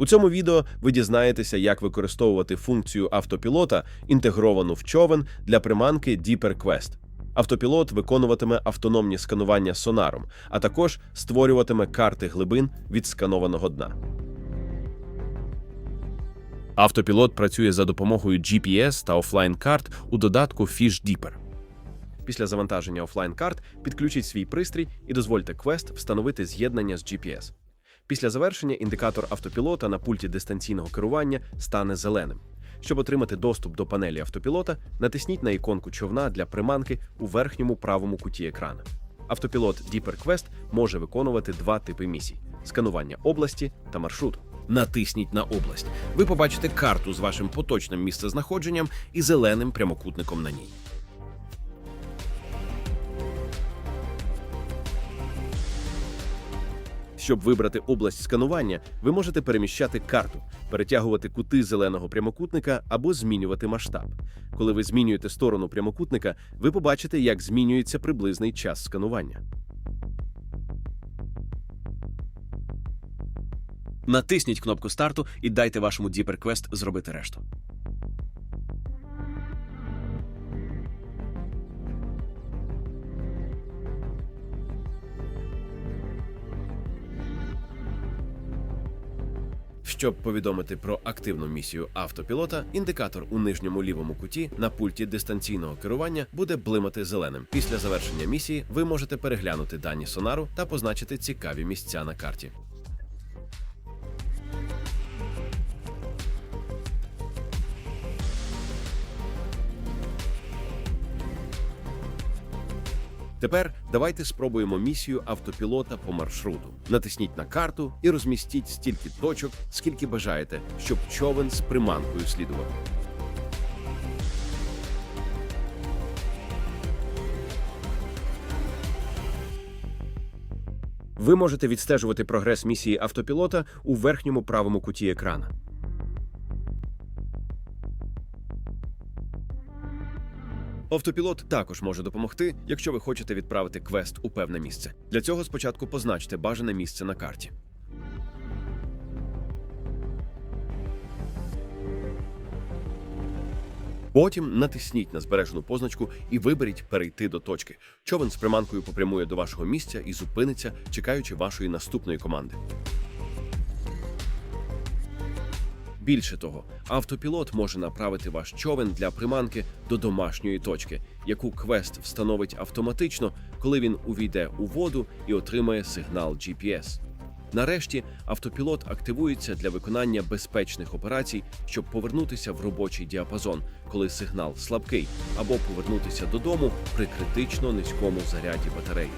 У цьому відео ви дізнаєтеся, як використовувати функцію автопілота, інтегровану в човен для приманки Deeper Quest. Автопілот виконуватиме автономні сканування сонаром, а також створюватиме карти глибин від сканованого дна. Автопілот працює за допомогою GPS та офлайн карт у додатку Fish Deeper. Після завантаження офлайн карт підключіть свій пристрій і дозвольте Quest встановити з'єднання з GPS. Після завершення індикатор автопілота на пульті дистанційного керування стане зеленим. Щоб отримати доступ до панелі автопілота, натисніть на іконку човна для приманки у верхньому правому куті екрана. Автопілот Deeper Quest може виконувати два типи місій: сканування області та маршруту. Натисніть на область. Ви побачите карту з вашим поточним місцезнаходженням і зеленим прямокутником на ній. Щоб вибрати область сканування, ви можете переміщати карту, перетягувати кути зеленого прямокутника або змінювати масштаб. Коли ви змінюєте сторону прямокутника, ви побачите, як змінюється приблизний час сканування. Натисніть кнопку старту і дайте вашому Quest зробити решту. Щоб повідомити про активну місію автопілота, індикатор у нижньому лівому куті на пульті дистанційного керування буде блимати зеленим. Після завершення місії ви можете переглянути дані сонару та позначити цікаві місця на карті. Тепер давайте спробуємо місію автопілота по маршруту. Натисніть на карту і розмістіть стільки точок, скільки бажаєте, щоб човен з приманкою слідував. Ви можете відстежувати прогрес місії автопілота у верхньому правому куті екрана. Автопілот також може допомогти, якщо ви хочете відправити квест у певне місце. Для цього спочатку позначте бажане місце на карті. Потім натисніть на збережену позначку і виберіть перейти до точки. Човен з приманкою попрямує до вашого місця і зупиниться, чекаючи вашої наступної команди. Більше того, автопілот може направити ваш човен для приманки до домашньої точки, яку квест встановить автоматично, коли він увійде у воду і отримає сигнал GPS. Нарешті автопілот активується для виконання безпечних операцій, щоб повернутися в робочий діапазон, коли сигнал слабкий, або повернутися додому при критично низькому заряді батареї.